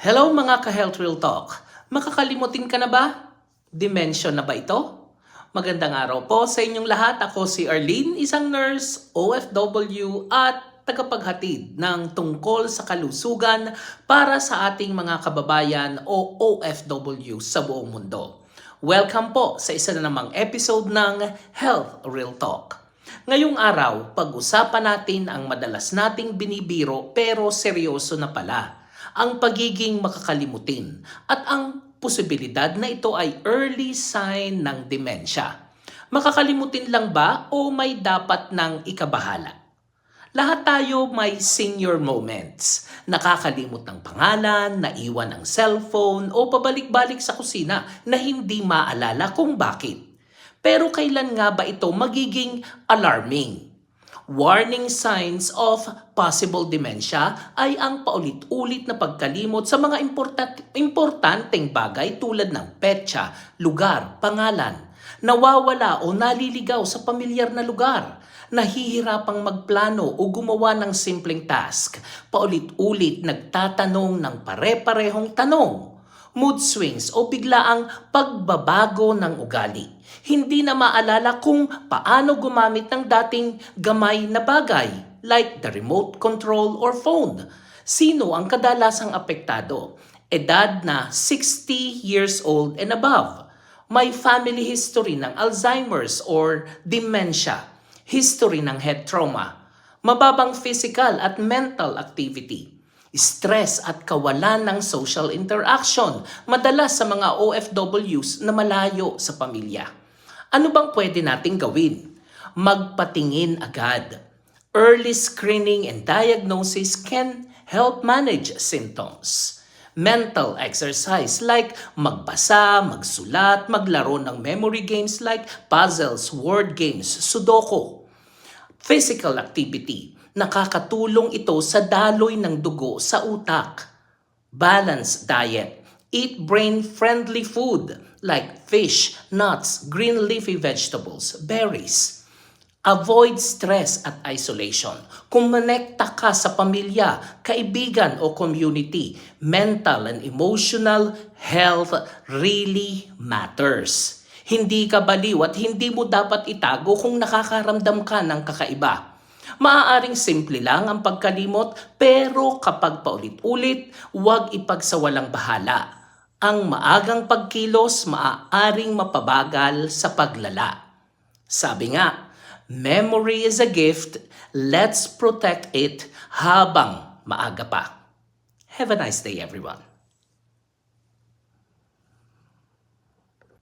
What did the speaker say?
Hello mga ka-Health Real Talk. Makakalimutin ka na ba? Dimension na ba ito? Magandang araw po sa inyong lahat. Ako si Arlene, isang nurse, OFW at tagapaghatid ng tungkol sa kalusugan para sa ating mga kababayan o OFW sa buong mundo. Welcome po sa isa na namang episode ng Health Real Talk. Ngayong araw, pag-usapan natin ang madalas nating binibiro pero seryoso na pala, ang pagiging makakalimutin at ang posibilidad na ito ay early sign ng demensya. Makakalimutin lang ba o may dapat ng ikabahala? Lahat tayo may senior moments. Nakakalimot ng pangalan, naiwan ang cellphone o pabalik-balik sa kusina na hindi maalala kung bakit. Pero kailan nga ba ito magiging alarming? Warning signs of possible dementia ay ang paulit-ulit na pagkalimot sa mga important, importanteng bagay tulad ng petsa, lugar, pangalan, nawawala o naliligaw sa pamilyar na lugar, nahihirapang magplano o gumawa ng simpleng task, paulit-ulit nagtatanong ng pare-parehong tanong, mood swings o biglaang pagbabago ng ugali. Hindi na maalala kung paano gumamit ng dating gamay na bagay like the remote control or phone. Sino ang kadalasang apektado? Edad na 60 years old and above. May family history ng Alzheimer's or dementia. History ng head trauma. Mababang physical at mental activity stress at kawalan ng social interaction, madalas sa mga OFWs na malayo sa pamilya. Ano bang pwede nating gawin? Magpatingin agad. Early screening and diagnosis can help manage symptoms. Mental exercise like magbasa, magsulat, maglaro ng memory games like puzzles, word games, sudoku. Physical activity nakakatulong ito sa daloy ng dugo sa utak. Balanced diet. Eat brain-friendly food like fish, nuts, green leafy vegetables, berries. Avoid stress at isolation. Kung manekta ka sa pamilya, kaibigan o community, mental and emotional health really matters. Hindi ka baliw at hindi mo dapat itago kung nakakaramdam ka ng kakaiba. Maaaring simple lang ang pagkalimot pero kapag paulit-ulit, huwag ipagsawalang bahala. Ang maagang pagkilos maaaring mapabagal sa paglala. Sabi nga, memory is a gift, let's protect it habang maaga pa. Have a nice day everyone.